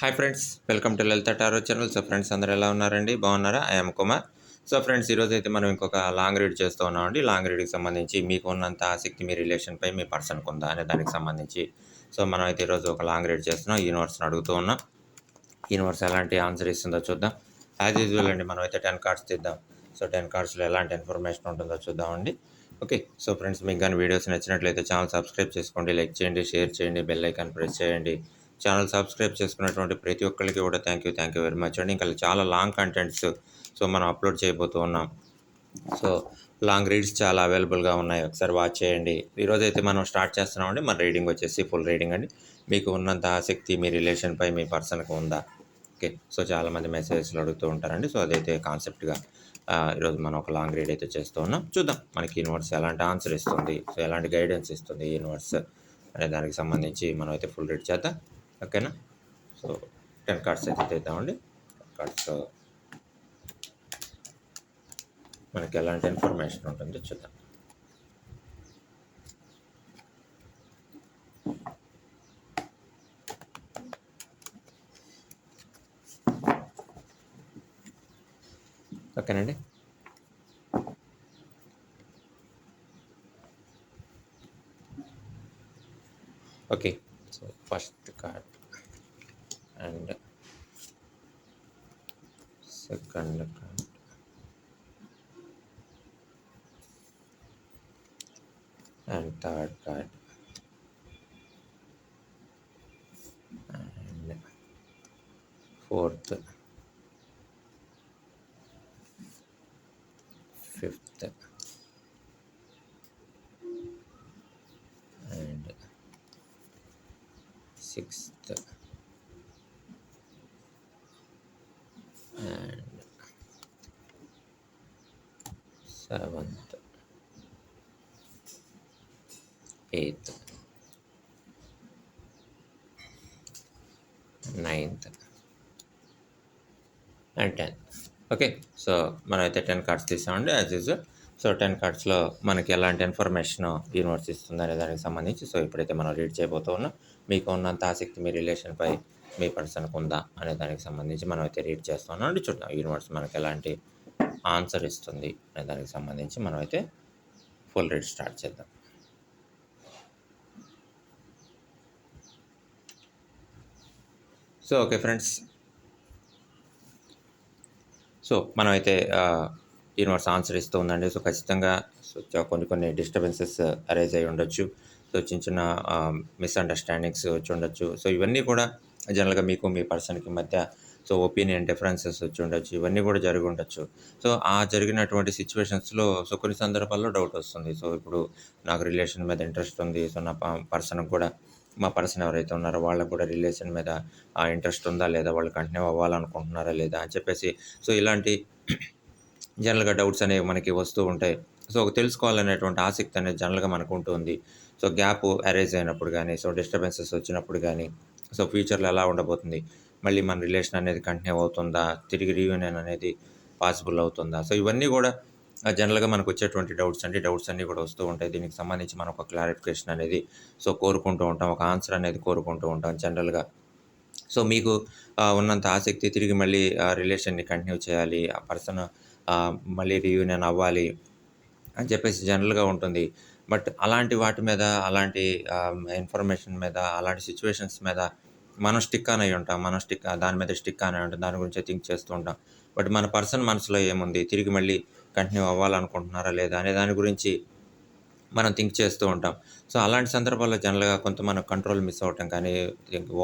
Hi friends welcome to Lalitha tarot channel. So friends అందరూ ఎలా ఉన్నారండి? బాగున్నారా? ఐఎమ్ కుమార్. సో ఫ్రెండ్స్ ఈరోజు అయితే మనం ఇంకొక లాంగ్ రీడ్ చేస్తూ ఉన్నామండి. లాంగ్ రీడ్కి సంబంధించి మీకు ఉన్నంత ఆసక్తి మీ రిలేషన్పై మీ పర్సన్కి ఉందా అనే దానికి సంబంధించి. సో మనం అయితే ఈరోజు ఒక లాంగ్ రీడ్ చేస్తున్నాం. యూనివర్స్ని అడుగుతూ ఉన్నాం. యూనివర్స్ ఎలాంటి ఆన్సర్ ఇస్తుందో చూద్దాం. యాజ్ యూజువల్ అండి మనం అయితే టెన్ కార్డ్స్ తీద్దాం. సో టెన్ కార్డ్స్లో ఎలాంటి ఇన్ఫర్మేషన్ ఉంటుందో చూద్దామండి ఓకే సో ఫ్రెండ్స్ మీకు కానీ వీడియోస్ నచ్చినట్లయితే ఛానల్ సబ్స్క్రైబ్ చేసుకోండి లైక్ చేయండి షేర్ చేయండి బెల్ ఐకాన్ ప్రెస్ చేయండి. ఛానల్ సబ్స్క్రైబ్ చేసుకున్నటువంటి ప్రతి ఒక్కరికి కూడా thank you thank you very much అండి ఇంకా చాలా లాంగ్ కంటెంట్స్ సో మనం అప్లోడ్ చేయబోతూ ఉన్నాం. సో లాంగ్ రీడ్స్ చాలా అవైలబుల్గా ఉన్నాయి. ఒకసారి వాచ్ చేయండి. ఈరోజు అయితే మనం స్టార్ట్ చేస్తున్నామండి. మన రీడింగ్ వచ్చేసి ఫుల్ రీడింగ్ అండి. మీకు ఉన్నంత ఆసక్తి మీ రిలేషన్పై మీ పర్సన్కి ఉందా? ఓకే సో చాలామంది మెసేజెస్లు అడుగుతూ ఉంటారండి. సో అదైతే కాన్సెప్ట్గా ఈరోజు మనం ఒక లాంగ్ రీడ్ అయితే చేస్తూ ఉన్నాం. చూద్దాం మనకి యూనివర్స్ ఎలాంటి ఆన్సర్ ఇస్తుంది? సో ఎలాంటి గైడెన్స్ ఇస్తుంది యూనివర్స్ అనే దానికి సంబంధించి మనం అయితే ఫుల్ రీడ్ చేద్దాం. ఓకేనా? సో టెన్ కార్డ్స్ అయితే తీద్దామండి కార్డ్స్ మనకి ఎలాంటి ఇన్ఫర్మేషన్ ఉంటుందో చూద్దాం. ఓకేనండి? Okay. So first card. And second card. And third card. Okay. So మనమైతే టెన్ కార్డ్స్ తీసామండి యాజ్ యూజువల్ సో టెన్ కార్డ్స్లో మనకి ఎలాంటి ఇన్ఫర్మేషన్ యూనివర్స్ ఇస్తుంది అనే దానికి సంబంధించి సో ఇప్పుడైతే మనం రీడ్ చేయబోతూ ఉన్నాం. మీకు ఉన్నంత ఆసక్తి మీ రిలేషన్పై మీ పర్సన్కి ఉందా అనే దానికి సంబంధించి మనం అయితే రీడ్ చేస్తున్నాం అండి చూద్దాం యూనివర్స్ మనకి ఎలాంటి ఆన్సర్ ఇస్తుంది అనే దానికి సంబంధించి మనం అయితే ఫుల్ రీడ్ స్టార్ట్ చేద్దాం. సో ఓకే ఫ్రెండ్స్ సో మనమైతే యూనివర్స్ ఆన్సర్ ఇస్తూ ఉందండి సో ఖచ్చితంగా సో కొన్ని కొన్ని డిస్టర్బెన్సెస్ అరైజ్ uh, అయి ఉండొచ్చు. సో చిన్న చిన్న మిస్అండర్స్టాండింగ్స్ వచ్చి ఉండొచ్చు. సో ఇవన్నీ కూడా జనరల్గా మీకు మీ పర్సన్కి మధ్య సో ఒపీనియన్ డిఫరెన్సెస్ వచ్చి ఉండొచ్చు. ఇవన్నీ కూడా జరిగి ఉండొచ్చు. సో ఆ జరిగినటువంటి సిచ్యువేషన్స్లో సో కొన్ని సందర్భాల్లో డౌట్ వస్తుంది. సో ఇప్పుడు నాకు రిలేషన్ మీద ఇంట్రెస్ట్ ఉంది. సో నా పర్సన్కి కూడా మా పర్సన్ ఎవరైతే ఉన్నారో వాళ్ళకు కూడా రిలేషన్ మీద ఆ ఇంట్రెస్ట్ ఉందా లేదా వాళ్ళు కంటిన్యూ అవ్వాలనుకుంటున్నారా లేదా అని చెప్పేసి. సో ఇలాంటి జనరల్గా డౌట్స్ అనేవి మనకి వస్తూ ఉంటాయి. సో తెలుసుకోవాలనేటువంటి ఆసక్తి అనేది జనరల్గా మనకు ఉంటుంది సో గ్యాప్ అరేంజ్ అయినప్పుడు కానీ సో డిస్టర్బెన్సెస్ వచ్చినప్పుడు కానీ సో ఫ్యూచర్లో ఎలా ఉండబోతుంది? మళ్ళీ మన రిలేషన్ అనేది కంటిన్యూ అవుతుందా? తిరిగి రీయూనియన్ అనేది పాసిబుల్ అవుతుందా? సో ఇవన్నీ కూడా జనరల్గా మనకు వచ్చేటువంటి డౌట్స్ అండి. డౌట్స్ అన్నీ కూడా వస్తూ ఉంటాయి. దీనికి సంబంధించి మనం ఒక క్లారిఫికేషన్ అనేది సో కోరుకుంటూ ఉంటాం. ఒక ఆన్సర్ అనేది కోరుకుంటూ ఉంటాం జనరల్గా సో మీకు ఉన్నంత ఆసక్తి తిరిగి మళ్ళీ ఆ రిలేషన్ని కంటిన్యూ చేయాలి. ఆ పర్సన్ మళ్ళీ రీయూనియన్ అవ్వాలి అని చెప్పేసి జనరల్గా ఉంటుంది. బట్ అలాంటి వాటి మీద అలాంటి ఇన్ఫర్మేషన్ మీద అలాంటి సిచ్యువేషన్స్ మీద మనం స్టిక్ అని ఉంటాం. మనం స్టిక్ దాని మీద స్టిక్ అని ఉంటాం. దాని గురించి థింక్ చేస్తూ ఉంటాం. బట్ మన పర్సన్ మనసులో ఏముంది? తిరిగి మళ్ళీ కంటిన్యూ అవ్వాలనుకుంటున్నారా లేదా అనే దాని గురించి మనం థింక్ చేస్తూ ఉంటాం. సో అలాంటి సందర్భాల్లో జనరల్గా కొంత మన కంట్రోల్ మిస్ అవ్వటం కానీ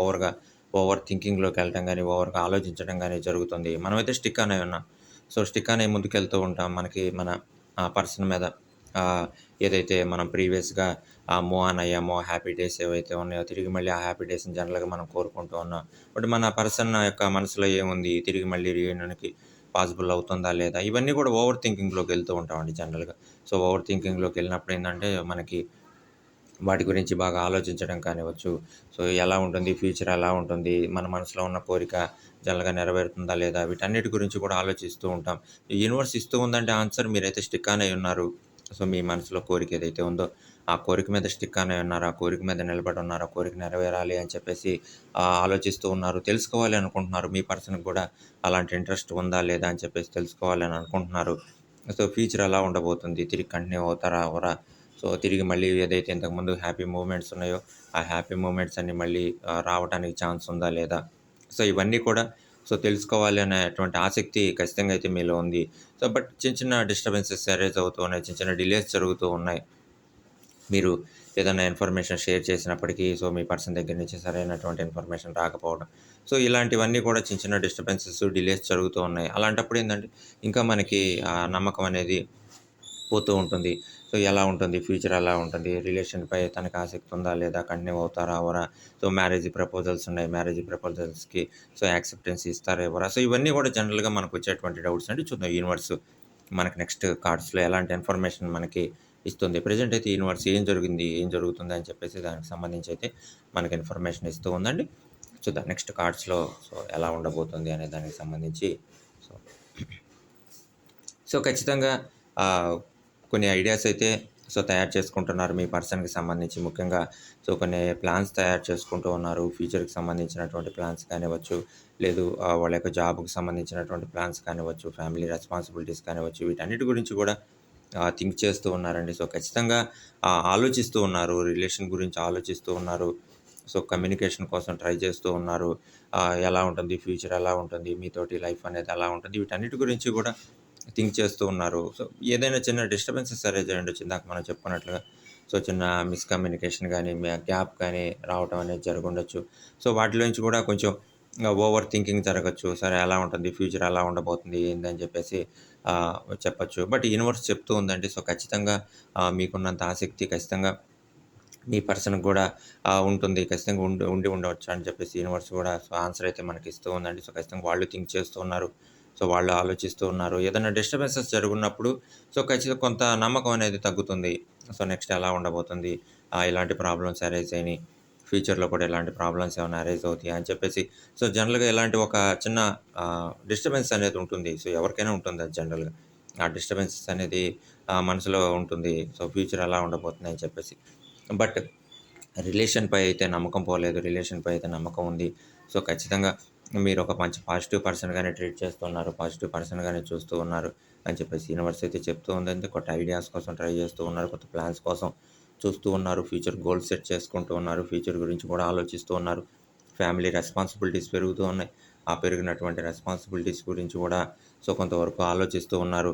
ఓవర్గా ఓవర్ థింకింగ్లోకి వెళ్ళటం కానీ ఓవర్గా ఆలోచించడం కానీ జరుగుతుంది. మనమైతే స్టిక్ అనే ఉన్నాం. సో స్టిక్ అనే ముందుకెళ్తూ ఉంటాం. మనకి మన పర్సన్ మీద ఏదైతే మనం ప్రీవియస్గా మూవ్ ఆన్ అయ్యామో హ్యాపీ డేస్ ఏవైతే ఉన్నాయో తిరిగి మళ్ళీ ఆ హ్యాపీ డేస్ని జనరల్గా మనం కోరుకుంటూ ఉన్నాం. బట్ మన పర్సన్ యొక్క మనసులో ఏముంది? తిరిగి మళ్ళీ రీయూనియన్కి పాసిబుల్ అవుతుందా లేదా? ఇవన్నీ కూడా ఓవర్ థింకింగ్లోకి వెళ్తూ ఉంటామండి జనరల్గా. సో ఓవర్ థింకింగ్లోకి వెళ్ళినప్పుడు ఏంటంటే మనకి వాటి గురించి బాగా ఆలోచించడం కానివ్వచ్చు. సో ఎలా ఉంటుంది? ఫ్యూచర్ ఎలా ఉంటుంది? మన మనసులో ఉన్న కోరిక జనరల్గా నెరవేరుతుందా లేదా? వీటన్నిటి గురించి కూడా ఆలోచిస్తూ ఉంటాం. యూనివర్స్ ఇస్తూ ఉందంటే ఆన్సర్ మీరైతే స్టిక్ అనే ఉన్నారు. సో మీ మనసులో కోరిక ఏదైతే ఉందో ఆ కోరిక మీద స్టిక్ అనే ఉన్నారు. ఆ కోరిక మీద నిలబడి ఉన్నారు. ఆ కోరిక నెరవేరాలి అని చెప్పేసి ఆలోచిస్తూ ఉన్నారు. తెలుసుకోవాలి అనుకుంటున్నారు. మీ పర్సన్‌కి కూడా అలాంటి ఇంట్రెస్ట్ ఉందా? లేదా? అని చెప్పేసి తెలుసుకోవాలి అని అనుకుంటున్నారు. సో, ఫ్యూచర్ ఎలా ఉండబోతుంది? తిరిగి కంటిన్యూ అవుతారా? అవరా సో, తిరిగి మళ్ళీ ఏదైతే ఇంతకుముందు హ్యాపీ మూమెంట్స్ ఉన్నాయో, ఆ హ్యాపీ మూమెంట్స్ అన్ని మళ్ళీ రావడానికి రావటానికి ఛాన్స్ ఉందా? లేదా? సో, ఇవన్నీ కూడా సో, తెలుసుకోవాలి అనేటువంటి ఆసక్తి ఖచ్చితంగా అయితే మీలో ఉంది. సో, బట్ చిన్న చిన్న డిస్టర్బెన్సెస్ అరేజ్ అవుతూ ఉన్నాయి. చిన్న చిన్న డిలేస్ జరుగుతూ ఉన్నాయి. మీరు ఏదైనా ఇన్ఫర్మేషన్ షేర్ చేసినప్పటికీ సో, మీ పర్సన్ దగ్గర నుంచి సరైనటువంటి ఇన్ఫర్మేషన్ రాకపోవడం. సో, ఇలాంటివన్నీ కూడా చిన్న చిన్న డిస్టర్బెన్సెస్, డిలేస్ జరుగుతూ ఉన్నాయి. అలాంటప్పుడు ఏంటంటే ఇంకా మనకి ఆ నమ్మకం అనేది పోతూ ఉంటుంది. సో, ఎలా ఉంటుంది? ఫ్యూచర్ ఎలా ఉంటుంది? రిలేషన్‌పై తనకి ఆసక్తి ఉందా? లేదా? కంటిన్యూ అవుతారా? అవరా సో, మ్యారేజ్ ప్రపోజల్స్ ఉన్నాయి. మ్యారేజ్ ప్రపోజల్స్‌కి సో, యాక్సెప్టెన్స్ ఇస్తారా? ఇవ్వరా? సో, ఇవన్నీ కూడా జనరల్‌గా మనకు వచ్చేటువంటి డౌట్స్ అంటే చూద్దాం యూనివర్స్ మనకి నెక్స్ట్ కార్డ్స్‌లో ఎలాంటి ఇన్ఫర్మేషన్ మనకి ఇస్తుంది. ప్రజెంట్ అయితే యూనివర్సిటీ ఏం జరిగింది? ఏం జరుగుతుంది? అని చెప్పేసి దానికి సంబంధించి అయితే మనకి ఇన్ఫర్మేషన్ ఇస్తూ ఉందండి. చూద్దాం నెక్స్ట్ కార్డ్స్‌లో సో, ఎలా ఉండబోతుంది అనే దానికి సంబంధించి సో సో, ఖచ్చితంగా కొన్ని ఐడియాస్ అయితే సో, తయారు చేసుకుంటున్నారు మీ పర్సన్‌కి సంబంధించి ముఖ్యంగా సో, కొన్ని ప్లాన్స్ తయారు చేసుకుంటూ ఉన్నారు. ఫ్యూచర్‌కి సంబంధించినటువంటి ప్లాన్స్ కానివ్వచ్చు, లేదు వాళ్ళ యొక్క జాబ్‌కి సంబంధించినటువంటి ప్లాన్స్ కానివ్వచ్చు, ఫ్యామిలీ రెస్పాన్సిబిలిటీస్ కానివ్వచ్చు, వీటన్నిటి గురించి కూడా థింక్ చేస్తూ ఉన్నారండి. సో, ఖచ్చితంగా ఆలోచిస్తూ ఉన్నారు. రిలేషన్ గురించి ఆలోచిస్తూ ఉన్నారు. సో, కమ్యూనికేషన్ కోసం ట్రై చేస్తూ ఉన్నారు. ఎలా ఉంటుంది? ఫ్యూచర్ ఎలా ఉంటుంది? మీతోటి లైఫ్ అనేది ఎలా ఉంటుంది? వీటన్నిటి గురించి కూడా థింక్ చేస్తూ ఉన్నారు. సో, ఏదైనా చిన్న డిస్టర్బెన్సెస్ సరే అయ్యి వచ్చిందాక మనం చెప్పుకున్నట్లుగా. సో, చిన్న మిస్‌కమ్యూనికేషన్ కానీ గ్యాప్ కానీ రావటం అనేది జరిగుండొచ్చు. సో, వాటిలోంచి కూడా కొంచెం ఓవర్ థింకింగ్ జరగచ్చు సరే ఎలా ఉంటుంది? ఫ్యూచర్ ఎలా ఉండబోతుంది? ఏందని చెప్పేసి చెప్పొచ్చు. బట్ యూనివర్స్ చెప్తూ ఉందండి. సో, ఖచ్చితంగా మీకున్నంత ఆసక్తి ఖచ్చితంగా మీ పర్సన్ కూడా ఉంటుంది. ఖచ్చితంగా ఉండి ఉండి ఉండవచ్చు అని చెప్పేసి యూనివర్స్ కూడా సో, ఆన్సర్ అయితే మనకి ఇస్తూ ఉందండి. సో, ఖచ్చితంగా వాళ్ళు థింక్ చేస్తూ ఉన్నారు. సో, వాళ్ళు ఆలోచిస్తూ ఉన్నారు. ఏదైనా డిస్టర్బెన్సెస్ జరుగున్నప్పుడు సో, ఖచ్చితంగా కొంత నమ్మకం అనేది తగ్గుతుంది. సో, నెక్స్ట్ ఎలా ఉండబోతుంది? ఇలాంటి ప్రాబ్లమ్స్ అరైజ్ అయినాయి. ఫ్యూచర్‌లో కూడా ఇలాంటి ప్రాబ్లమ్స్ ఏమైనా అరైజ్ అవుతాయి అని చెప్పేసి సో, జనరల్‌గా ఇలాంటి ఒక చిన్న డిస్టర్బెన్స్ అనేది ఉంటుంది. సో, ఎవరికైనా ఉంటుంది అది జనరల్‌గా. ఆ డిస్టర్బెన్సెస్ అనేది మనసులో ఉంటుంది. సో, ఫ్యూచర్ ఎలా ఉండబోతుంది అని చెప్పేసి. బట్ రిలేషన్‌పై అయితే నమ్మకం పోలేదు. రిలేషన్‌పై అయితే నమ్మకం ఉంది. సో, ఖచ్చితంగా మీరు ఒక మంచి పాజిటివ్ పర్సన్‌గానే ట్రీట్ చేస్తున్నారు. పాజిటివ్ పర్సన్‌గానే చూస్తూ ఉన్నారు అని చెప్పేసి యూనివర్స్ అయితే చెప్తూ ఉంది కొత్త ఐడియాస్ కోసం ట్రై చేస్తూ ఉన్నారు. కొత్త ప్లాన్స్ కోసం చూస్తూ ఉన్నారు. ఫ్యూచర్ గోల్స్ సెట్ చేసుకుంటూ ఉన్నారు. ఫ్యూచర్ గురించి కూడా ఆలోచిస్తూ ఉన్నారు. ఫ్యామిలీ రెస్పాన్సిబిలిటీస్ పెరుగుతూ ఉన్నాయి. ఆ పెరిగినటువంటి రెస్పాన్సిబిలిటీస్ గురించి కూడా సో, కొంతవరకు ఆలోచిస్తూ ఉన్నారు.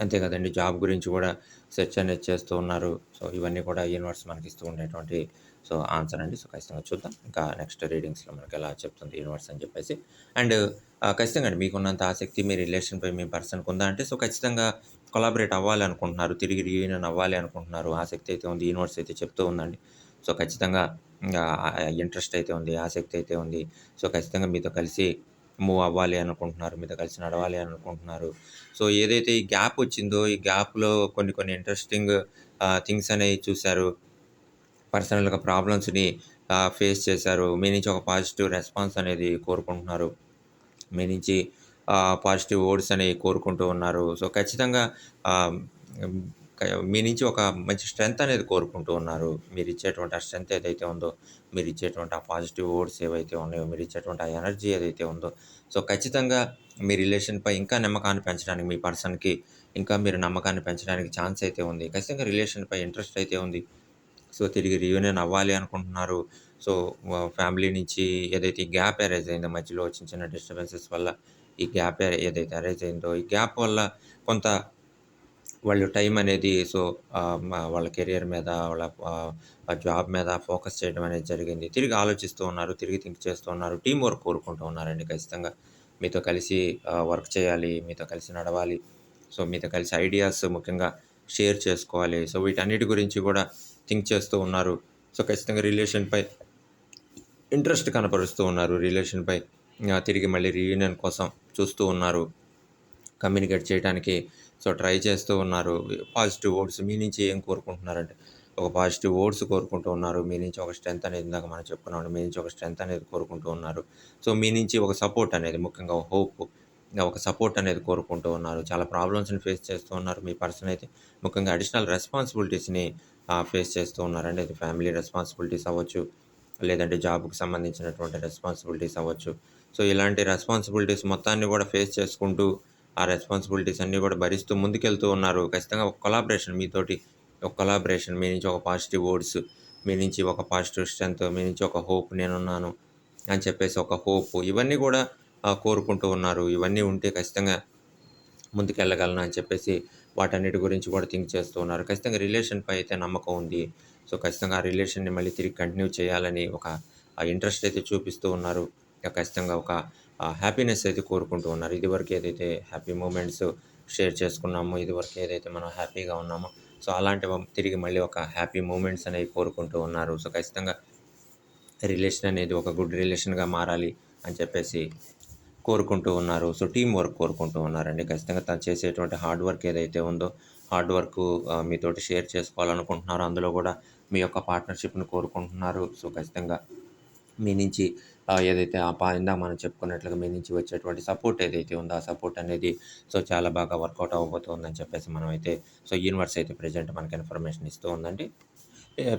అంతే కదండి జాబ్ గురించి కూడా సెర్చ్ అనేది చేస్తూ ఉన్నారు. సో, ఇవన్నీ కూడా యూనివర్స్ మనకి ఇస్తూ ఉండేటువంటి సో, ఆన్సర్ అండి. సో, ఖచ్చితంగా చూద్దాం. ఇంకా నెక్స్ట్ రీడింగ్స్‌లో మనకి ఎలా చెప్తుంది యూనివర్స్ అని చెప్పేసి. అండ్ ఖచ్చితంగా అండి మీకున్నంత ఆసక్తి మీ రిలేషన్‌పై మీ పర్సన్‌కి ఉందా అంటే సో, ఖచ్చితంగా కొలాబరేట్ అవ్వాలి అనుకుంటున్నారు. తిరిగి రీయూనియన్ అవ్వాలి అనుకుంటున్నారు. ఆసక్తి అయితే ఉంది. యూనివర్స్ అయితే చెప్తూ ఉందండి. సో, ఖచ్చితంగా ఇంట్రెస్ట్ అయితే ఉంది. ఆసక్తి అయితే ఉంది. సో, ఖచ్చితంగా మీతో కలిసి మూవ్ అవ్వాలి అనుకుంటున్నారు. మీతో కలిసి నడవాలి అని అనుకుంటున్నారు. సో, ఏదైతే ఈ గ్యాప్ వచ్చిందో ఈ గ్యాప్‌లో కొన్ని కొన్ని ఇంట్రెస్టింగ్ థింగ్స్ అనేవి చూశారు పర్సనల్‌గా ప్రాబ్లమ్స్‌ని ఫేస్ చేశారు. మీ నుంచి ఒక పాజిటివ్ రెస్పాన్స్ అనేది కోరుకుంటున్నారు. మీ నుంచి పాజిటివ్ ఓట్స్ అని కోరుకుంటూ ఉన్నారు. సో, ఖచ్చితంగా మీ నుంచి ఒక మంచి స్ట్రెంత్ అనేది కోరుకుంటూ ఉన్నారు. మీరిచ్చేటువంటి ఆ స్ట్రెంత్ ఏదైతే ఉందో, మీరిచ్చేటువంటి ఆ పాజిటివ్ వర్డ్స్ ఏవైతే ఉన్నాయో, మీరిచ్చేటువంటి ఆ ఎనర్జీ ఏదైతే ఉందో, సో, ఖచ్చితంగా మీ రిలేషన్‌పై ఇంకా నమ్మకాన్ని పెంచడానికి మీ పర్సన్‌కి ఇంకా మీరు నమ్మకాన్ని పెంచడానికి ఛాన్స్ అయితే ఉంది. ఖచ్చితంగా రిలేషన్‌పై ఇంట్రెస్ట్ అయితే ఉంది. సో, తిరిగి రీయూనియన్ అవ్వాలి అనుకుంటున్నారు. సో, ఫ్యామిలీ నుంచి ఏదైతే గ్యాప్ అరైజ్ అయిందో మధ్యలో చిన్న చిన్న డిస్టర్బెన్సెస్ వల్ల ఈ గ్యాప్ ఏదైతే అరైజ్ అయిందో, ఈ గ్యాప్ వల్ల కొంత వాళ్ళు టైం అనేది సో, వాళ్ళ కెరియర్ మీద, వాళ్ళ జాబ్ మీద ఫోకస్ చేయడం అనేది జరిగింది. తిరిగి ఆలోచిస్తూ ఉన్నారు. తిరిగి థింక్ చేస్తూ ఉన్నారు. టీం వర్క్ కోరుకుంటూ ఉన్నారండి ఖచ్చితంగా. మీతో కలిసి వర్క్ చేయాలి. మీతో కలిసి నడవాలి. సో, మీతో కలిసి ఐడియాస్ ముఖ్యంగా షేర్ చేసుకోవాలి. సో, వీటన్నిటి గురించి కూడా థింక్ చేస్తూ ఉన్నారు. సో, ఖచ్చితంగా రిలేషన్‌పై ఇంట్రెస్ట్ కనపరుస్తూ ఉన్నారు. రిలేషన్‌పై తిరిగి మళ్ళీ రీయూనియన్ కోసం చూస్తూ ఉన్నారు. కమ్యూనికేట్ చేయటానికి సో, ట్రై చేస్తూ ఉన్నారు. పాజిటివ్ వర్డ్స్ మీ నుంచి ఏం కోరుకుంటున్నారంటే, ఒక పాజిటివ్ వర్డ్స్ కోరుకుంటూ ఉన్నారు. మీ నుంచి ఒక స్ట్రెంత్ అనేది ఇందాక మనం చెప్పుకున్నాం. మీ నుంచి ఒక స్ట్రెంత్ అనేది కోరుకుంటూ ఉన్నారు. సో, మీ నుంచి ఒక సపోర్ట్ అనేది ముఖ్యంగా హోప్ ఒక సపోర్ట్ అనేది కోరుకుంటూ ఉన్నారు. చాలా ప్రాబ్లమ్స్‌ని ఫేస్ చేస్తూ ఉన్నారు. మీ పర్సన్ అయితే ముఖ్యంగా అడిషనల్ రెస్పాన్సిబిలిటీస్‌ని ఫేస్ చేస్తూ ఉన్నారండి. ఇది ఫ్యామిలీ రెస్పాన్సిబిలిటీస్ అవ్వచ్చు, లేదంటే జాబ్‌కి సంబంధించినటువంటి రెస్పాన్సిబిలిటీస్ అవ్వచ్చు. సో, ఇలాంటి రెస్పాన్సిబిలిటీస్ మొత్తాన్ని కూడా ఫేస్ చేసుకుంటూ, ఆ రెస్పాన్సిబిలిటీస్ అన్నీ కూడా భరిస్తూ ముందుకెళ్తూ ఉన్నారు. ఖచ్చితంగా ఒక కొలాబరేషన్ మీతోటి ఒక కొలాబరేషన్ మీ నుంచి ఒక పాజిటివ్ వర్డ్స్, మీ నుంచి ఒక పాజిటివ్ స్ట్రెంత్, మీ నుంచి ఒక హోప్ నేనున్నాను అని చెప్పేసి ఒక హోప్ ఇవన్నీ కూడా కోరుకుంటూ ఉన్నారు. ఇవన్నీ ఉంటే ఖచ్చితంగా ముందుకెళ్ళగలను అని చెప్పేసి వాటన్నిటి గురించి కూడా థింక్ చేస్తూ ఉన్నారు. ఖచ్చితంగా రిలేషన్‌పై అయితే నమ్మకం ఉంది. సో, ఖచ్చితంగా ఆ రిలేషన్‌ని మళ్ళీ తిరిగి కంటిన్యూ చేయాలని ఒక ఇంట్రెస్ట్ అయితే చూపిస్తూ ఉన్నారు. ఖచ్చితంగా ఒక హ్యాపీనెస్ అయితే కోరుకుంటూ ఉన్నారు. ఇదివరకు ఏదైతే హ్యాపీ మూమెంట్స్ షేర్ చేసుకున్నామో, ఇదివరకు ఏదైతే మనం హ్యాపీగా ఉన్నామో, సో, అలాంటి తిరిగి మళ్ళీ ఒక హ్యాపీ మూమెంట్స్ అనేవి కోరుకుంటూ ఉన్నారు. సో, ఖచ్చితంగా రిలేషన్ అనేది ఒక గుడ్ రిలేషన్‌గా మారాలి అని చెప్పేసి కోరుకుంటూ ఉన్నారు. సో, టీం వర్క్ కోరుకుంటూ ఉన్నారండి. ఖచ్చితంగా తను చేసేటువంటి హార్డ్ వర్క్ ఏదైతే ఉందో, హార్డ్ వర్కు మీతోటి షేర్ చేసుకోవాలనుకుంటున్నారు అందులో కూడా మీ యొక్క పార్ట్నర్‌షిప్‌ని కోరుకుంటున్నారు. సో, ఖచ్చితంగా మీ నుంచి ఏదైతే ఆ పా ఇందాక మనం చెప్పుకున్నట్లుగా మీ నుంచి వచ్చేటువంటి సపోర్ట్ ఏదైతే ఉందో, ఆ సపోర్ట్ అనేది సో, చాలా బాగా వర్కౌట్ అవ్వబోతుందని చెప్పేసి మనమైతే సో, యూనివర్స్ అయితే ప్రెజెంట్ మనకి ఇన్ఫర్మేషన్ ఇస్తూ ఉందండి.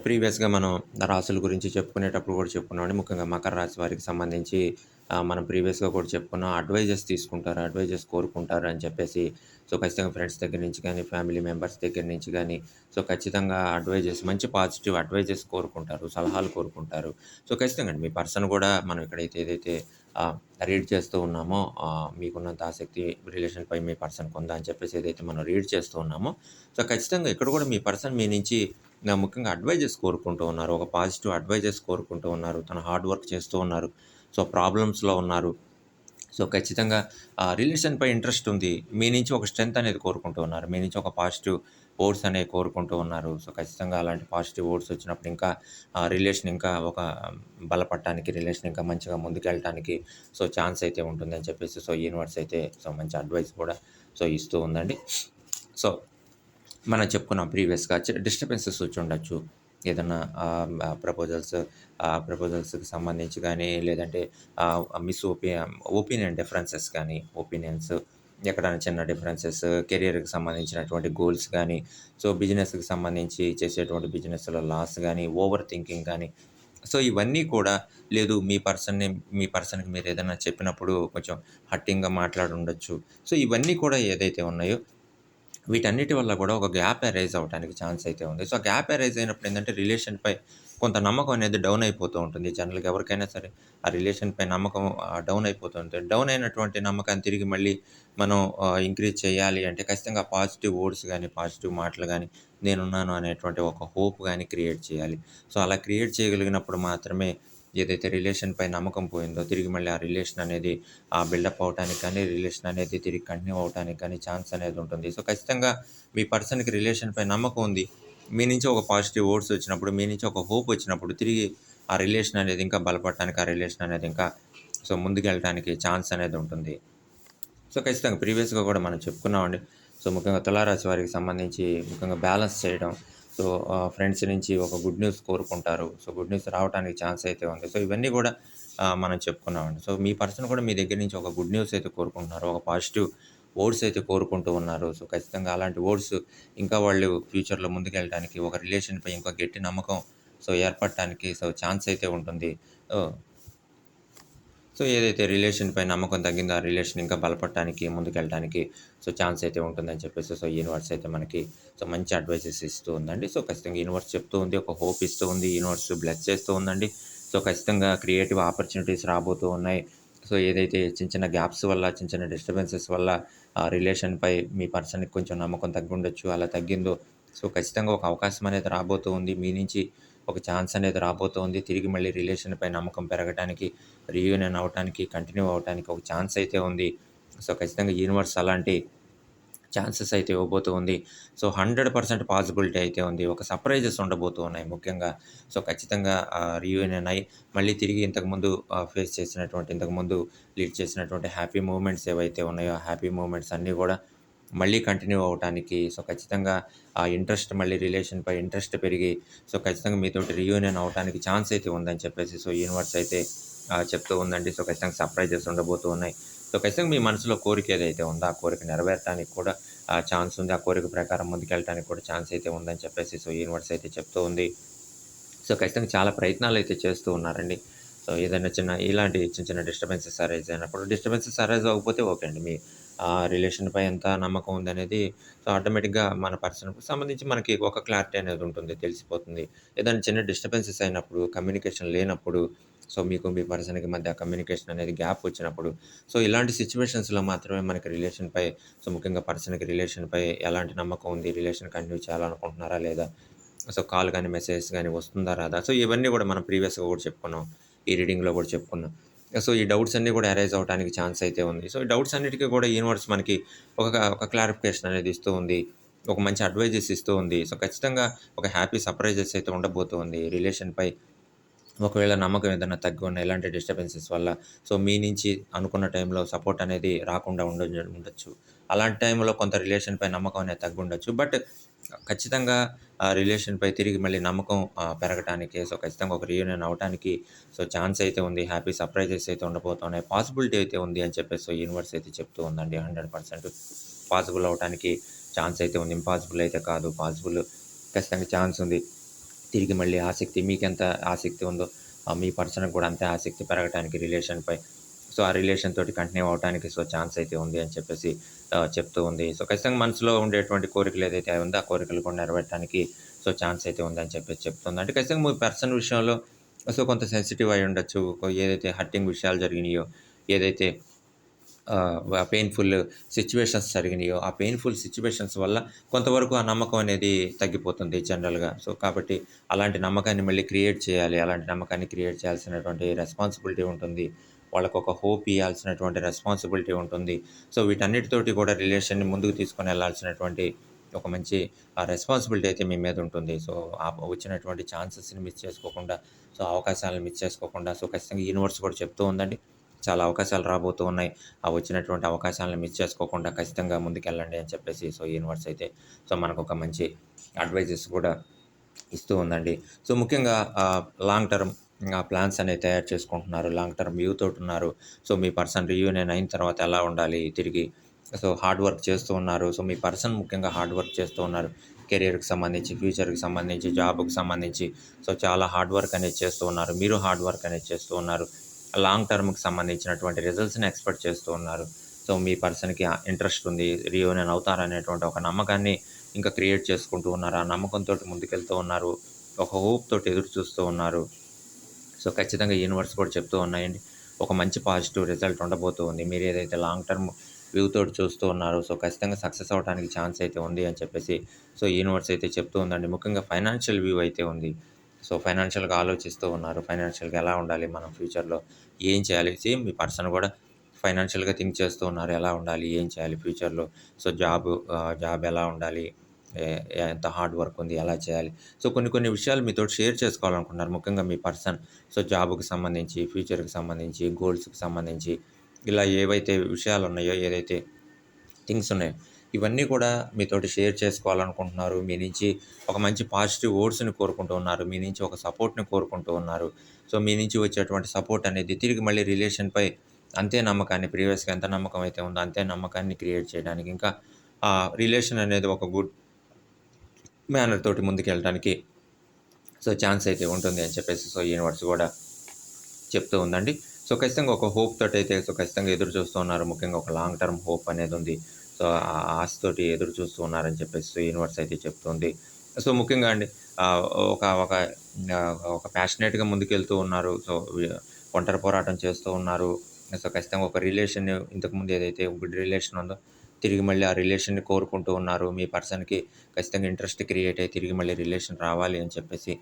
ప్రీవియస్‌గా మనం రాసుల గురించి చెప్పుకునేటప్పుడు కూడా చెప్పుకున్నామండి. ముఖ్యంగా మకర రాశి వారికి సంబంధించి మనం ప్రీవియస్‌గా కూడా చెప్పుకున్నాం. అడ్వైజెస్ తీసుకుంటారు, అడ్వైజెస్ కోరుకుంటారు అని చెప్పేసి. సో, ఖచ్చితంగా ఫ్రెండ్స్ దగ్గర నుంచి కానీ ఫ్యామిలీ మెంబర్స్ దగ్గర నుంచి కానీ సో, ఖచ్చితంగా అడ్వైజెస్ మంచి పాజిటివ్ అడ్వైజెస్ కోరుకుంటారు, సలహాలు కోరుకుంటారు. సో, ఖచ్చితంగా అండి మీ పర్సన్ కూడా మనం ఇక్కడైతే ఏదైతే రీడ్ చేస్తూ ఉన్నామో మీకున్నంత ఆసక్తి రిలేషన్‌పై మీ పర్సన్‌కి ఉందా అని చెప్పేసి ఏదైతే మనం రీడ్ చేస్తూ ఉన్నామో, సో, ఖచ్చితంగా ఇక్కడ కూడా మీ పర్సన్ మీ నుంచి ముఖ్యంగా అడ్వైజెస్ కోరుకుంటూ ఉన్నారు. ఒక పాజిటివ్ అడ్వైజెస్ కోరుకుంటూ ఉన్నారు. తన హార్డ్ వర్క్ చేస్తూ ఉన్నారు. సో, ప్రాబ్లమ్స్‌లో ఉన్నారు. సో, ఖచ్చితంగా రిలేషన్‌పై ఇంట్రెస్ట్ ఉంది. మీ నుంచి ఒక స్ట్రెంత్ అనేది కోరుకుంటూ ఉన్నారు. మీ నుంచి ఒక పాజిటివ్ ఓట్స్ అనేవి కోరుకుంటూ ఉన్నారు. సో, ఖచ్చితంగా అలాంటి పాజిటివ్ ఓట్స్ వచ్చినప్పుడు ఇంకా రిలేషన్ ఇంకా ఒక బలపడటానికి, రిలేషన్ ఇంకా మంచిగా ముందుకెళ్ళటానికి సో, ఛాన్స్ అయితే ఉంటుందని చెప్పేసి సో, యూనివర్స్ అయితే సో, మంచి అడ్వైస్ కూడా సో, ఇస్తూ ఉందండి. సో, మనం చెప్పుకున్నాం ప్రీవియస్‌గా డిస్టర్బెన్సెస్ వచ్చి ఉండొచ్చు. ఏదన్నా ప్రపోజల్స్ ప్రపోజల్స్‌కి సంబంధించి కానీ లేదంటే మిస్ ఒపి ఒపీనియన్ డిఫరెన్సెస్ కానీ ఒపీనియన్స్ ఎక్కడైనా చిన్న డిఫరెన్సెస్, కెరియర్‌కి సంబంధించినటువంటి గోల్స్ కానీ సో, బిజినెస్‌కి సంబంధించి చేసేటువంటి బిజినెస్‌లో లాస్ కానీ ఓవర్ థింకింగ్ కానీ సో, ఇవన్నీ కూడా లేదు మీ పర్సన్‌ని మీ పర్సన్‌కి మీరు ఏదైనా చెప్పినప్పుడు కొంచెం హట్టింగ్గా మాట్లాడి ఉండొచ్చు. సో, ఇవన్నీ కూడా ఏదైతే ఉన్నాయో వీటన్నిటి వల్ల కూడా ఒక గ్యాప్ అరైజ్ అవ్వటానికి ఛాన్స్ అయితే ఉంది. సో, గ్యాప్ అరైజ్ అయినప్పుడు ఏంటంటే రిలేషన్‌పై కొంత నమ్మకం అనేది డౌన్ అయిపోతూ ఉంటుంది. జనరల్‌గా ఎవరికైనా సరే ఆ రిలేషన్‌పై నమ్మకం డౌన్ అయిపోతూ ఉంటుంది. డౌన్ అయినటువంటి నమ్మకాన్ని తిరిగి మళ్ళీ మనం ఇంక్రీజ్ చేయాలి అంటే ఖచ్చితంగా పాజిటివ్ వర్డ్స్ కానీ పాజిటివ్ మాటలు కానీ నేనున్నాను అనేటువంటి ఒక హోప్ కానీ క్రియేట్ చేయాలి. సో, అలా క్రియేట్ చేయగలిగినప్పుడు మాత్రమే ఏదైతే రిలేషన్‌పై నమ్మకం పోయిందో తిరిగి మళ్ళీ ఆ రిలేషన్ అనేది ఆ బిల్డప్ అవ్వటానికి కానీ, రిలేషన్ అనేది తిరిగి కంటిన్యూ అవ్వటానికి కానీ ఛాన్స్ అనేది ఉంటుంది. సో, ఖచ్చితంగా మీ పర్సన్‌కి రిలేషన్‌పై నమ్మకం ఉంది. మీ నుంచి ఒక పాజిటివ్ వర్డ్స్ వచ్చినప్పుడు, మీ నుంచి ఒక హోప్ వచ్చినప్పుడు తిరిగి ఆ రిలేషన్ అనేది ఇంకా బలపడటానికి, ఆ రిలేషన్ అనేది ఇంకా సో, ముందుకెళ్ళటానికి ఛాన్స్ అనేది ఉంటుంది. సో, ఖచ్చితంగా ప్రీవియస్‌గా కూడా మనం చెప్పుకున్నామండి. సో, ముఖ్యంగా తులారాశి వారికి సంబంధించి ముఖ్యంగా బ్యాలెన్స్ చేయడం. సో, ఫ్రెండ్స్ నుంచి ఒక గుడ్ న్యూస్ కోరుకుంటారు. సో, గుడ్ న్యూస్ రావటానికి ఛాన్స్ అయితే ఉంది. సో, ఇవన్నీ కూడా మనం చెప్పుకున్నామండి. సో, మీ పర్సన్ కూడా మీ దగ్గర నుంచి ఒక గుడ్ న్యూస్ అయితే కోరుకుంటున్నారు. ఒక పాజిటివ్ ఓట్స్ అయితే కోరుకుంటూ ఉన్నారు. సో, ఖచ్చితంగా అలాంటి ఓట్స్ ఇంకా వాళ్ళు ఫ్యూచర్‌లో ముందుకెళ్ళటానికి, ఒక రిలేషన్‌పై ఇంకా గట్టి నమ్మకం సో, ఏర్పడటానికి సో, ఛాన్స్ అయితే ఉంటుంది. సో, ఏదైతే రిలేషన్‌పై నమ్మకం తగ్గిందో, ఆ రిలేషన్ ఇంకా బలపడటానికి, ముందుకెళ్ళటానికి సో, ఛాన్స్ అయితే ఉంటుందని చెప్పేసి సో, యూనివర్స్ అయితే మనకి సో, మంచి అడ్వైజెస్ ఇస్తూ ఉందండి. సో, ఖచ్చితంగా యూనివర్స్ చెప్తూ ఉంది. ఒక హోప్ ఇస్తూ ఉంది. యూనివర్స్ బ్లెస్ చేస్తూ ఉందండి. సో, ఖచ్చితంగా క్రియేటివ్ ఆపర్చునిటీస్ రాబోతూ ఉన్నాయి. సో, ఏదైతే చిన్న చిన్న గ్యాప్స్ వల్ల, చిన్న చిన్న డిస్టర్బెన్సెస్ వల్ల ఆ రిలేషన్‌పై మీ పర్సన్‌కి కొంచెం నమ్మకం తగ్గుండొచ్చు. అలా తగ్గిందో సో, ఖచ్చితంగా ఒక అవకాశం అనేది రాబోతూ ఉంది. మీ నుంచి ఒక ఛాన్స్ అనేది రాబోతూ ఉంది. తిరిగి మళ్ళీ రిలేషన్‌పై నమ్మకం పెరగటానికి, రీయూనియన్ అవ్వటానికి, కంటిన్యూ అవ్వటానికి ఒక ఛాన్స్ అయితే ఉంది. సో, ఖచ్చితంగా యూనివర్స్ అలాంటి ఛాన్సెస్ అయితే ఇవ్వబోతూ ఉంది. సో, 100% పాసిబిలిటీ అయితే ఉంది. ఒక సర్ప్రైజెస్ ఉండబోతూ ఉన్నాయి ముఖ్యంగా. సో, ఖచ్చితంగా రీయూనియన్ అయ్యి మళ్ళీ తిరిగి ఇంతకుముందు ఫేస్ చేసినటువంటి, ఇంతకుముందు లీడ్ చేసినటువంటి హ్యాపీ మూమెంట్స్ ఏవైతే ఉన్నాయో, హ్యాపీ మూమెంట్స్ అన్నీ కూడా మళ్ళీ కంటిన్యూ అవ్వటానికి సో, ఖచ్చితంగా ఆ ఇంట్రెస్ట్ మళ్ళీ రిలేషన్‌పై ఇంట్రెస్ట్ పెరిగి సో, ఖచ్చితంగా మీతోటి రీయూనియన్ అవ్వటానికి ఛాన్స్ అయితే ఉందని చెప్పేసి సో, యూనివర్స్ అయితే చెప్తూ ఉందండి. సో, ఖచ్చితంగా సర్ప్రైజెస్ ఉండబోతూ ఉన్నాయి. సో, ఖచ్చితంగా మీ మనసులో కోరిక ఏదైతే ఉందో, ఆ కోరిక నెరవేరటానికి కూడా ఆ ఛాన్స్ ఉంది. ఆ కోరిక ప్రకారం ముందుకెళ్ళటానికి కూడా ఛాన్స్ అయితే ఉందని చెప్పేసి సో యూనివర్స్ అయితే చెప్తూ ఉంది. సో ఖచ్చితంగా చాలా ప్రయత్నాలు అయితే చేస్తూ ఉన్నారండి. సో ఏదైనా చిన్న ఇలాంటి చిన్న చిన్న డిస్టర్బెన్సెస్ అరైజ్ అయినప్పుడు డిస్టర్బెన్సెస్ అరైజ్ అవ్వకపోతే ఓకే అండి. మీ రిలేషన్‌పై ఎంత నమ్మకం ఉందనేది సో ఆటోమేటిక్‌గా మన పర్సన్‌కి సంబంధించి మనకి ఒక క్లారిటీ అనేది ఉంటుంది. తెలిసిపోతుంది. ఏదైనా చిన్న డిస్టర్బెన్సెస్ అయినప్పుడు, కమ్యూనికేషన్ లేనప్పుడు, సో మీకు మీ పర్సన్‌కి మధ్య కమ్యూనికేషన్ అనేది గ్యాప్ వచ్చినప్పుడు, సో ఇలాంటి సిచ్యువేషన్స్లో మాత్రమే మనకి రిలేషన్‌పై సో ముఖ్యంగా పర్సన్‌కి రిలేషన్‌పై ఎలాంటి నమ్మకం ఉంది? రిలేషన్ కంటిన్యూ చేయాలనుకుంటున్నారా లేదా? సో కాల్ కానీ మెసేజెస్ కానీ వస్తుందా? రాదా? సో ఇవన్నీ కూడా మనం ప్రీవియస్‌గా కూడా చెప్పుకున్నాం. ఈ రీడింగ్‌లో కూడా చెప్పుకున్నాం. సో ఈ డౌట్స్ అన్నీ కూడా అరైజ్ అవ్వటానికి ఛాన్స్ అయితే ఉంది. సో ఈ డౌట్స్ అన్నిటికి కూడా యూనివర్స్ మనకి ఒక ఒక క్లారిఫికేషన్ అనేది ఇస్తూ ఉంది. ఒక మంచి అడ్వైజెస్ ఇస్తూ ఉంది. సో ఖచ్చితంగా ఒక హ్యాపీ సర్ప్రైజెస్ అయితే ఉండబోతుంది. రిలేషన్‌పై ఒకవేళ నమ్మకం ఏదైనా తగ్గి ఉన్న ఇలాంటి డిస్టర్బెన్సెస్ వల్ల సో మీ నుంచి అనుకున్న టైంలో సపోర్ట్ అనేది రాకుండా ఉండ ఉండొచ్చు. అలాంటి టైంలో కొంత రిలేషన్‌పై నమ్మకం అనేది తగ్గుండొచ్చు. బట్ ఖచ్చితంగా ఆ రిలేషన్‌పై తిరిగి మళ్ళీ నమ్మకం పెరగటానికి సో ఖచ్చితంగా ఒక రీయూనియన్ అవ్వటానికి సో ఛాన్స్ అయితే ఉంది. హ్యాపీ సర్ప్రైజెస్ అయితే ఉండబోతున్నాయి. పాసిబిలిటీ అయితే ఉంది అని చెప్పేసి సో యూనివర్స్ అయితే చెప్తూ ఉందండి. 100% పాసిబుల్ అవ్వటానికి ఛాన్స్ అయితే ఉంది. ఇంపాసిబుల్ అయితే కాదు. పాసిబుల్ ఖచ్చితంగా ఛాన్స్ ఉంది. తిరిగి మళ్ళీ ఆసక్తి మీకెంత ఆసక్తి ఉందో మీ పర్సన్‌కి కూడా అంతే ఆసక్తి పెరగటానికి రిలేషన్‌పై సో ఆ రిలేషన్ తోటి కంటిన్యూ అవ్వటానికి సో ఛాన్స్ అయితే ఉంది అని చెప్పేసి చెప్తూ ఉంది. సో ఖచ్చితంగా మనసులో ఉండేటువంటి కోరికలు ఏదైతే ఉందో ఆ కోరికలు కూడా నెరవేరటానికి సో ఛాన్స్ అయితే ఉందని చెప్పేసి చెప్తుంది. అంటే ఖచ్చితంగా మీ పర్సన్ విషయంలో సో కొంత సెన్సిటివ్ అయి ఉండొచ్చు. ఏదైతే హర్టింగ్ విషయాలు జరిగినాయో, ఏదైతే పెయిన్‌ఫుల్ సిచ్యువేషన్స్ జరిగినాయో, ఆ పెయిన్‌ఫుల్ సిచ్యువేషన్స్ వల్ల కొంతవరకు ఆ నమ్మకం అనేది తగ్గిపోతుంది జనరల్‌గా. సో కాబట్టి అలాంటి నమ్మకాన్ని మళ్ళీ క్రియేట్ చేయాలి. అలాంటి నమ్మకాన్ని క్రియేట్ చేయాల్సినటువంటి రెస్పాన్సిబిలిటీ ఉంటుంది. వాళ్ళకొక హోప్ ఇవ్వాల్సినటువంటి రెస్పాన్సిబిలిటీ ఉంటుంది. సో వీటన్నిటితోటి కూడా రిలేషన్‌ని ముందుకు తీసుకొని వెళ్ళాల్సినటువంటి ఒక మంచి రెస్పాన్సిబిలిటీ అయితే మీ మీద ఉంటుంది. సో ఆ వచ్చినటువంటి ఛాన్సెస్‌ని మిస్ చేసుకోకుండా, సో అవకాశాలను మిస్ చేసుకోకుండా సో ఖచ్చితంగా యూనివర్స్ కూడా చెప్తూ ఉందండి. చాలా అవకాశాలు రాబోతూ ఉన్నాయి. ఆ వచ్చినటువంటి అవకాశాలను మిస్ చేసుకోకుండా ఖచ్చితంగా ముందుకెళ్ళండి అని చెప్పేసి సో యూనివర్స్ అయితే సో మనకొక మంచి అడ్వైజెస్ కూడా ఇస్తూ ఉందండి. సో ముఖ్యంగా లాంగ్ టర్మ్ ప్లాన్స్ అనేవి తయారు చేసుకుంటున్నారు. లాంగ్ టర్మ్ వ్యూ తోటున్నారు. సో మీ పర్సన్ రీయూనియన్ అయిన తర్వాత ఎలా ఉండాలి తిరిగి సో హార్డ్ వర్క్ చేస్తూ ఉన్నారు. సో మీ పర్సన్ ముఖ్యంగా హార్డ్ వర్క్ చేస్తూ ఉన్నారు. కెరియర్‌కి సంబంధించి, ఫ్యూచర్‌కి సంబంధించి, జాబ్‌కి సంబంధించి సో చాలా హార్డ్ వర్క్ అనేది చేస్తూ ఉన్నారు. మీరు హార్డ్ వర్క్ అనేది చేస్తూ ఉన్నారు. లాంగ్ టర్మ్‌కి సంబంధించినటువంటి రిజల్ట్స్‌ని ఎక్స్‌పెక్ట్ చేస్తూ ఉన్నారు. సో మీ పర్సన్‌కి ఇంట్రెస్ట్ ఉంది. రీయూనియన్ అవుతారనేటువంటి ఒక నమ్మకాన్ని ఇంకా క్రియేట్ చేసుకుంటూ ఉన్నారు. ఆ నమ్మకంతో ముందుకెళ్తూ ఉన్నారు. ఒక హోప్ తోటి ఎదురు చూస్తూ ఉన్నారు. సో ఖచ్చితంగా యూనివర్స్ కూడా చెప్తూ ఉన్నాయండి. ఒక మంచి పాజిటివ్ రిజల్ట్ ఉండబోతూ ఉంది. మీరు ఏదైతే లాంగ్ టర్మ్ వ్యూ తోటి చూస్తూ ఉన్నారు సో ఖచ్చితంగా సక్సెస్ అవడానికి ఛాన్స్ అయితే ఉంది అని చెప్పేసి సో యూనివర్స్ అయితే చెప్తూ ఉందండి. ముఖ్యంగా ఫైనాన్షియల్ వ్యూ అయితే ఉంది. సో ఫైనాన్షియల్‌గా ఆలోచిస్తూ ఉన్నారు. ఫైనాన్షియల్‌గా ఎలా ఉండాలి మనం ఫ్యూచర్‌లో? ఏం చేయాలి? సేమ్ మీ పర్సన్ కూడా ఫైనాన్షియల్‌గా థింక్ చేస్తూ ఉన్నారు. ఎలా ఉండాలి? ఏం చేయాలి ఫ్యూచర్‌లో? సో జాబ్ జాబ్ ఎలా ఉండాలి? ఎంత హార్డ్ వర్క్ ఉంది? ఎలా చేయాలి? సో కొన్ని కొన్ని విషయాలు మీతోటి షేర్ చేసుకోవాలనుకుంటున్నారు. ముఖ్యంగా మీ పర్సన్ సో జాబ్‌కి సంబంధించి, ఫ్యూచర్‌కి సంబంధించి, గోల్స్‌కి సంబంధించి ఇలా ఏవైతే విషయాలు ఉన్నాయో, ఏదైతే థింగ్స్ ఉన్నాయో ఇవన్నీ కూడా మీతోటి షేర్ చేసుకోవాలనుకుంటున్నారు. మీ నుంచి ఒక మంచి పాజిటివ్ వర్డ్స్‌ని కోరుకుంటూ ఉన్నారు. మీ నుంచి ఒక సపోర్ట్‌ని కోరుకుంటూ ఉన్నారు. సో మీ నుంచి వచ్చేటువంటి సపోర్ట్ అనేది తిరిగి మళ్ళీ రిలేషన్‌పై అంతే నమ్మకాన్ని ప్రీవియస్‌గా ఎంత నమ్మకం అయితే ఉందో అంతే నమ్మకాన్ని క్రియేట్ చేయడానికి ఇంకా ఆ రిలేషన్ అనేది ఒక గుడ్ మేనర్ తోటి ముందుకెళ్ళడానికి సో ఛాన్స్ అయితే ఉంటుంది అని చెప్పేసి సో యూనివర్స్ కూడా చెప్తూ ఉందండి. సో ఖచ్చితంగా ఒక హోప్ తోటి అయితే సో ఖచ్చితంగా ఎదురు చూస్తూ ఉన్నారు. ముఖ్యంగా ఒక లాంగ్ టర్మ్ హోప్ అనేది ఉంది. సో ఆ ఆశతోటి ఎదురు చూస్తూ ఉన్నారని చెప్పేసి యూనివర్స్ అయితే చెప్తుంది. సో ముఖ్యంగా అండి ఒక ఒక ఒక ప్యాషనేట్‌గా ముందుకెళ్తూ ఉన్నారు. సో ఒంటరి పోరాటం చేస్తూ ఉన్నారు. సో ఖచ్చితంగా ఒక రిలేషన్ ఇంతకుముందు ఏదైతే గుడ్ రిలేషన్ ఉందో తిరిగి మళ్ళీ ఆ రిలేషన్‌ని కోరుకుంటూ ఉన్నారు. మీ పర్సన్‌కి ఖచ్చితంగా ఇంట్రెస్ట్ క్రియేట్ అయ్యి తిరిగి మళ్ళీ రిలేషన్ రావాలి అని చెప్పేసి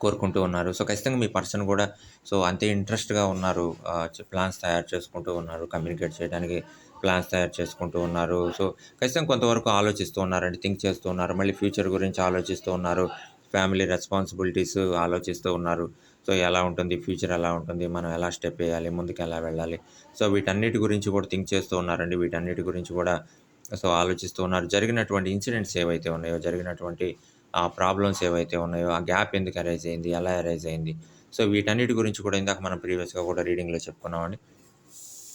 కోరుకుంటూ ఉన్నారు. సో ఖచ్చితంగా మీ పర్సన్ కూడా సో అంతే ఇంట్రెస్ట్‌గా ఉన్నారు. ప్లాన్స్ తయారు చేసుకుంటూ ఉన్నారు. కమ్యూనికేట్ చేయడానికి ప్లాన్స్ తయారు చేసుకుంటూ ఉన్నారు. సో ఖచ్చితంగా కొంతవరకు ఆలోచిస్తూ ఉన్నారండి. థింక్ చేస్తూ ఉన్నారు. మళ్ళీ ఫ్యూచర్ గురించి ఆలోచిస్తూ ఉన్నారు. ఫ్యామిలీ రెస్పాన్సిబిలిటీస్ ఆలోచిస్తూ ఉన్నారు. సో ఎలా ఉంటుంది? ఫ్యూచర్ ఎలా ఉంటుంది? మనం ఎలా స్టెప్ వేయాలి ముందుకు ఎలా వెళ్ళాలి? సో వీటన్నిటి గురించి కూడా థింక్ చేస్తూ ఉన్నారండి. వీటన్నిటి గురించి కూడా సో ఆలోచిస్తూ ఉన్నారు. జరిగినటువంటి ఇన్సిడెంట్స్ ఏవైతే ఉన్నాయో, జరిగినటువంటి ఆ ప్రాబ్లమ్స్ ఏవైతే ఉన్నాయో, ఆ గ్యాప్ ఎందుకు అరైజ్ అయింది? ఎలా అరైజ్ అయింది? సో వీటన్నిటి గురించి కూడా ఇందాక మనం ప్రీవియస్‌గా కూడా రీడింగ్‌లో చెప్పుకున్నామండి.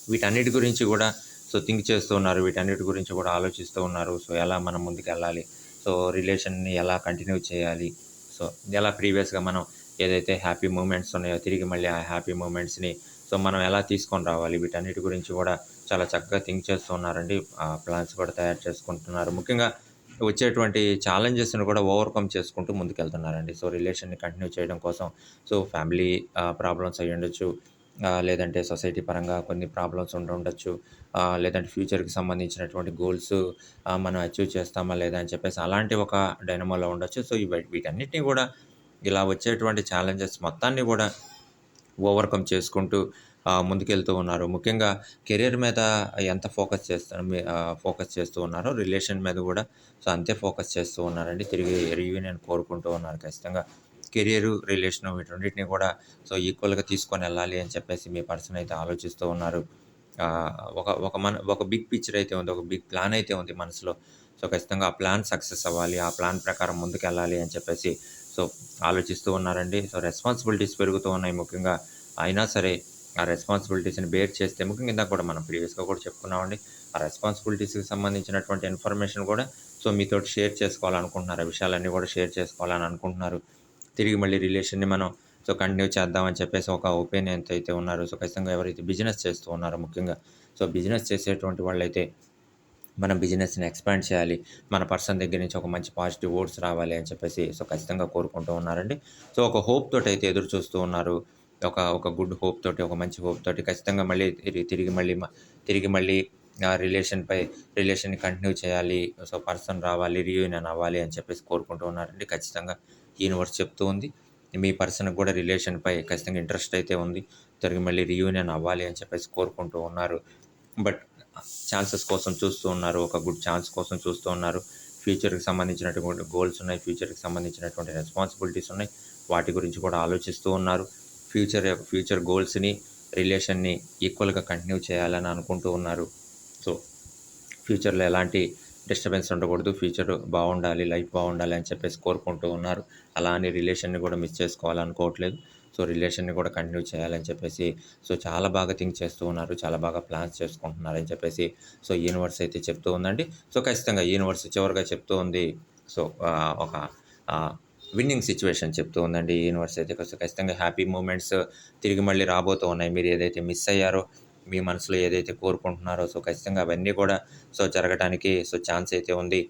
వీటన్నిటి గురించి కూడా సో థింక్ చేస్తూ ఉన్నారు. వీటన్నిటి గురించి కూడా ఆలోచిస్తూ ఉన్నారు. సో ఎలా మనం ముందుకెళ్ళాలి? సో రిలేషన్‌ని ఎలా కంటిన్యూ చేయాలి? సో ఎలా ప్రీవియస్‌గా మనం ఏదైతే హ్యాపీ మూమెంట్స్ ఉన్నాయో తిరిగి మళ్ళీ ఆ హ్యాపీ మూమెంట్స్‌ని సో మనం ఎలా తీసుకొని రావాలి? వీటన్నిటి గురించి కూడా చాలా చక్కగా థింక్ చేస్తూ ఉన్నారండి. ఆ ప్లాన్స్ కూడా తయారు చేసుకుంటున్నారు. ముఖ్యంగా వచ్చేటువంటి ఛాలెంజెస్‌ని కూడా ఓవర్‌కమ్ చేసుకుంటూ ముందుకెళ్తున్నారండి. సో రిలేషన్‌ని కంటిన్యూ చేయడం కోసం. సో ఫ్యామిలీ ప్రాబ్లమ్స్ అయ్యి ఉండొచ్చు లేదంటే సొసైటీ పరంగా కొన్ని ప్రాబ్లమ్స్ ఉండుండొచ్చు. లేదంటే ఫ్యూచర్‌కి సంబంధించినటువంటి గోల్స్ మనం అచీవ్ చేస్తామా లేదా అని చెప్పేసి అలాంటి ఒక డైనమోలో ఉండొచ్చు. సో ఇవి వీటన్నిటిని కూడా ఇలా వచ్చేటువంటి ఛాలెంజెస్ మొత్తాన్ని కూడా ఓవర్‌కమ్ చేసుకుంటూ ముందుకెళ్తూ ఉన్నారు. ముఖ్యంగా కెరియర్ మీద ఎంత ఫోకస్ చేస్తారు ఫోకస్ చేస్తూ ఉన్నారో రిలేషన్ మీద కూడా సో అంతే ఫోకస్ చేస్తూ ఉన్నారండి. తిరిగి రీయూనియన్ కోరుకుంటూ ఉన్నారు ఖచ్చితంగా. కెరియరు, రిలేషను వీటన్నిటిని కూడా సో ఈక్వల్‌గా తీసుకొని వెళ్ళాలి అని చెప్పేసి మీ పర్సన్ అయితే ఆలోచిస్తూ ఉన్నారు. ఒక ఒక మన ఒక బిగ్ పిక్చర్ అయితే ఉంది. ఒక బిగ్ ప్లాన్ అయితే ఉంది మనసులో. సో ఖచ్చితంగా ఆ ప్లాన్ సక్సెస్ అవ్వాలి. ఆ ప్లాన్ ప్రకారం ముందుకు వెళ్ళాలి అని చెప్పేసి సో ఆలోచిస్తూ ఉన్నారండి. సో రెస్పాన్సిబిలిటీస్ పెరుగుతూ ఉన్నాయి ముఖ్యంగా. అయినా సరే ఆ రెస్పాన్సిబిలిటీస్‌ని బేర్ చేస్తే ముఖ్యంగా ఇందాక కూడా మనం ప్రీవియస్‌గా కూడా చెప్పుకున్నామండి. ఆ రెస్పాన్సిబిలిటీస్‌కి సంబంధించినటువంటి ఇన్ఫర్మేషన్ కూడా సో మీతోటి షేర్ చేసుకోవాలనుకుంటున్నారు. ఆ విషయాలన్నీ కూడా షేర్ చేసుకోవాలని అనుకుంటున్నారు. తిరిగి మళ్ళీ రిలేషన్‌ని మనం సో కంటిన్యూ చేద్దామని చెప్పేసి ఒక ఒపీనియన్ అయితే ఉన్నారు. సో ఖచ్చితంగా ఎవరైతే బిజినెస్ చేస్తూ ఉన్నారో ముఖ్యంగా సో బిజినెస్ చేసేటువంటి వాళ్ళైతే మనం బిజినెస్‌ని ఎక్స్‌పాండ్ చేయాలి. మన పర్సన్ దగ్గర నుంచి ఒక మంచి పాజిటివ్ ఓట్స్ రావాలి అని చెప్పేసి సో ఖచ్చితంగా కోరుకుంటూ ఉన్నారండి. సో ఒక హోప్ తోటి అయితే ఎదురు చూస్తూ ఉన్నారు. ఒక ఒక గుడ్ హోప్ తోటి, ఒక మంచి హోప్ తోటి ఖచ్చితంగా మళ్ళీ తిరిగి తిరిగి మళ్ళీ తిరిగి మళ్ళీ రిలేషన్‌పై రిలేషన్‌ని కంటిన్యూ చేయాలి. సో పర్సన్ రావాలి, రీయూనియన్ అవ్వాలి అని చెప్పేసి కోరుకుంటూ ఉన్నారండి. ఖచ్చితంగా యూనివర్స్ చెప్తూ ఉంది. మీ పర్సన్‌కి కూడా రిలేషన్‌పై ఖచ్చితంగా ఇంట్రెస్ట్ అయితే ఉంది. తిరిగి మళ్ళీ రీయూనియన్ అవ్వాలి అని చెప్పేసి కోరుకుంటూ ఉన్నారు. బట్ ఛాన్సెస్ కోసం చూస్తూ ఉన్నారు. ఒక గుడ్ ఛాన్స్ కోసం చూస్తూ ఉన్నారు. ఫ్యూచర్‌కి సంబంధించినటువంటి గోల్స్ ఉన్నాయి. ఫ్యూచర్‌కి సంబంధించినటువంటి రెస్పాన్సిబిలిటీస్ ఉన్నాయి. వాటి గురించి కూడా ఆలోచిస్తూ ఉన్నారు. ఫ్యూచర్ యొక్క ఫ్యూచర్ గోల్స్‌ని, రిలేషన్‌ని ఈక్వల్‌గా కంటిన్యూ చేయాలని అనుకుంటూ ఉన్నారు. సో ఫ్యూచర్‌లో ఎలాంటి డిస్టర్బెన్స్ ఉండకూడదు. ఫ్యూచర్ బాగుండాలి లైఫ్ బాగుండాలి అని చెప్పేసి కోరుకుంటూ ఉన్నారు. అలా అని రిలేషన్‌ని కూడా మిస్ చేసుకోవాలనుకోవట్లేదు. సో రిలేషన్‌ని కూడా కంటిన్యూ చేయాలని చెప్పేసి సో చాలా బాగా థింక్ చేస్తూ ఉన్నారు. చాలా బాగా ప్లాన్స్ చేసుకుంటున్నారని చెప్పేసి సో యూనివర్స్ అయితే చెప్తూ ఉందండి. సో ఖచ్చితంగా యూనివర్స్ చివరిగా చెప్తూ ఉంది. సో ఒక విన్నింగ్ సిచ్యువేషన్ చెప్తూ ఉందండి యూనివర్స్ అయితే. ఖచ్చితంగా హ్యాపీ మూమెంట్స్ తిరిగి మళ్ళీ రాబోతూ ఉన్నాయి. మీరు ఏదైతే మిస్ అయ్యారో, మీ మనసులో ఏదైతే కోరుకుంటున్నారో సో ఖచ్చితంగా అవన్నీ కూడా సో జరగటానికి సో ఛాన్స్ అయితే ఉంది.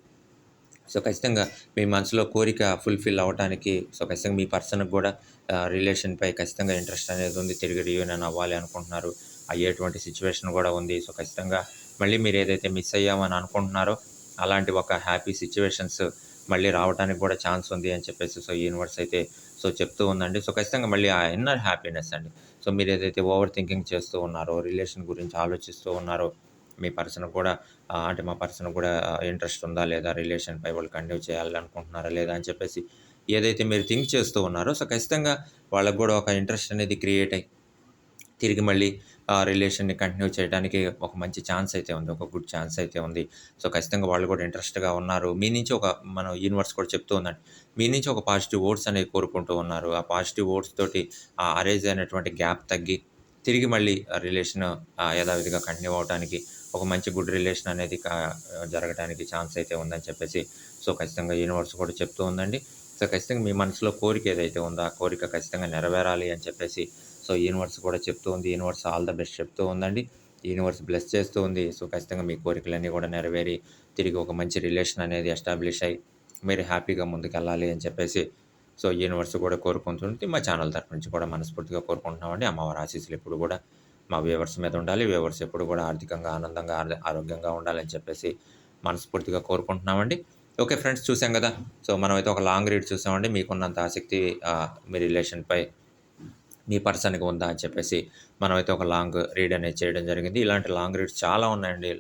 సో ఖచ్చితంగా మీ మనసులో కోరిక ఫుల్‌ఫిల్ అవ్వటానికి సో ఖచ్చితంగా మీ పర్సన్‌కి కూడా రిలేషన్‌పై ఖచ్చితంగా ఇంట్రెస్ట్ అనేది ఉంది. తిరిగి రీయూనియన్ అవ్వాలి అనుకుంటున్నారు. అయ్యేటువంటి సిచ్యువేషన్ కూడా ఉంది. సో ఖచ్చితంగా మళ్ళీ మీరు ఏదైతే మిస్ అయ్యామని అనుకుంటున్నారో అలాంటి ఒక హ్యాపీ సిచ్యువేషన్స్ మళ్ళీ రావటానికి కూడా ఛాన్స్ ఉంది అని చెప్పేసి సో యూనివర్స్ అయితే సో చెప్తూ ఉందండి. సో ఖచ్చితంగా మళ్ళీ ఆ ఇన్నర్ హ్యాపీనెస్ అండి. సో మీరు ఏదైతే ఓవర్ థింకింగ్ చేస్తూ ఉన్నారో, రిలేషన్ గురించి ఆలోచిస్తూ ఉన్నారో, మీ పర్సన్ కూడా అంటే మా పర్సన్ కూడా ఇంట్రెస్ట్ ఉందా లేదా రిలేషన్‌పై వాళ్ళు కంటిన్యూ చేయాలనుకుంటున్నారా లేదా అని చెప్పేసి ఏదైతే మీరు థింక్ చేస్తూ ఉన్నారో సో ఖచ్చితంగా వాళ్ళకి కూడా ఒక ఇంట్రెస్ట్ అనేది క్రియేట్ అయ్యి తిరిగి మళ్ళీ ఆ రిలేషన్‌ని కంటిన్యూ చేయడానికి ఒక మంచి ఛాన్స్ అయితే ఉంది. ఒక గుడ్ ఛాన్స్ అయితే ఉంది. సో ఖచ్చితంగా వాళ్ళు కూడా ఇంట్రెస్ట్‌గా ఉన్నారు. మీ నుంచి ఒక మన యూనివర్స్ కూడా చెప్తూ ఉందండి. మీ నుంచి ఒక పాజిటివ్ ఓట్స్ అనేవి కోరుకుంటూ ఉన్నారు. ఆ పాజిటివ్ ఓట్స్ తోటి ఆ అరేంజ్ అయినటువంటి గ్యాప్ తగ్గి తిరిగి మళ్ళీ ఆ రిలేషన్ యథావిధిగా కంటిన్యూ అవ్వటానికి ఒక మంచి గుడ్ రిలేషన్ అనేది జరగడానికి జరగటానికి ఛాన్స్ అయితే ఉందని చెప్పేసి సో ఖచ్చితంగా యూనివర్స్ కూడా చెప్తూ ఉందండి. సో ఖచ్చితంగా మీ మనసులో కోరిక ఏదైతే ఉందో ఆ కోరిక ఖచ్చితంగా నెరవేరాలి అని చెప్పేసి సో యూనివర్స్ కూడా చెప్తూ ఉంది. యూనివర్స్ ఆల్ ద బెస్ట్ చెప్తూ ఉందండి. యూనివర్స్ బ్లెస్ చేస్తూ ఉంది. సో ఖచ్చితంగా మీ కోరికలన్నీ కూడా నెరవేరి తిరిగి ఒక మంచి రిలేషన్ అనేది ఎస్టాబ్లిష్ అయ్యి మీరు హ్యాపీగా ముందుకెళ్ళాలి అని చెప్పేసి సో యూనివర్స్ కూడా కోరుకుంటుంది. మా ఛానల్ తరపు నుంచి కూడా మనస్ఫూర్తిగా కోరుకుంటున్నామండి. అమ్మవారి ఆశీస్సులు ఎప్పుడు కూడా మా వ్యూవర్స్ మీద ఉండాలి. వ్యూవర్స్ ఎప్పుడు కూడా ఆర్థికంగా, ఆనందంగా, ఆర్ ఆరోగ్యంగా ఉండాలని చెప్పేసి మనస్ఫూర్తిగా కోరుకుంటున్నామండి. ఓకే ఫ్రెండ్స్ చూసాం కదా! సో మనమైతే ఒక లాంగ్ రీడ్ చూసామండి. మీకున్నంత ఆసక్తి మీ రిలేషన్‌పై మీ పర్సన్‌కి ఉందా అని చెప్పేసి మనమైతే ఒక లాంగ్ రీడ్ అనేది చేయడం జరిగింది. ఇలాంటి లాంగ్ రీడ్స్ చాలా ఉన్నాయండి.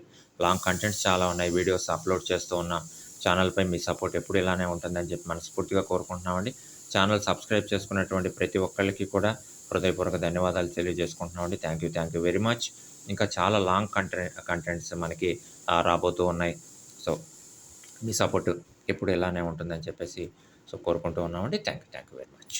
లాంగ్ కంటెంట్స్ చాలా ఉన్నాయి. వీడియోస్ అప్లోడ్ చేస్తూ ఉన్నాం. ఛానల్‌పై మీ సపోర్ట్ ఎప్పుడు ఇలానే ఉంటుందని చెప్పి మనస్ఫూర్తిగా కోరుకుంటున్నామండి. ఛానల్ సబ్స్క్రైబ్ చేసుకున్నటువంటి ప్రతి ఒక్కరికి కూడా హృదయపూర్వక ధన్యవాదాలు తెలియజేసుకుంటున్నామండి. Thank you. Thank you very much. ఇంకా చాలా లాంగ్ కంటె కంటెంట్స్ మనకి రాబోతూ ఉన్నాయి. సో మీ సపోర్ట్ ఎప్పుడు ఇలానే ఉంటుందని చెప్పేసి సో కోరుకుంటూ ఉన్నామండి. Thank you. Thank you very much.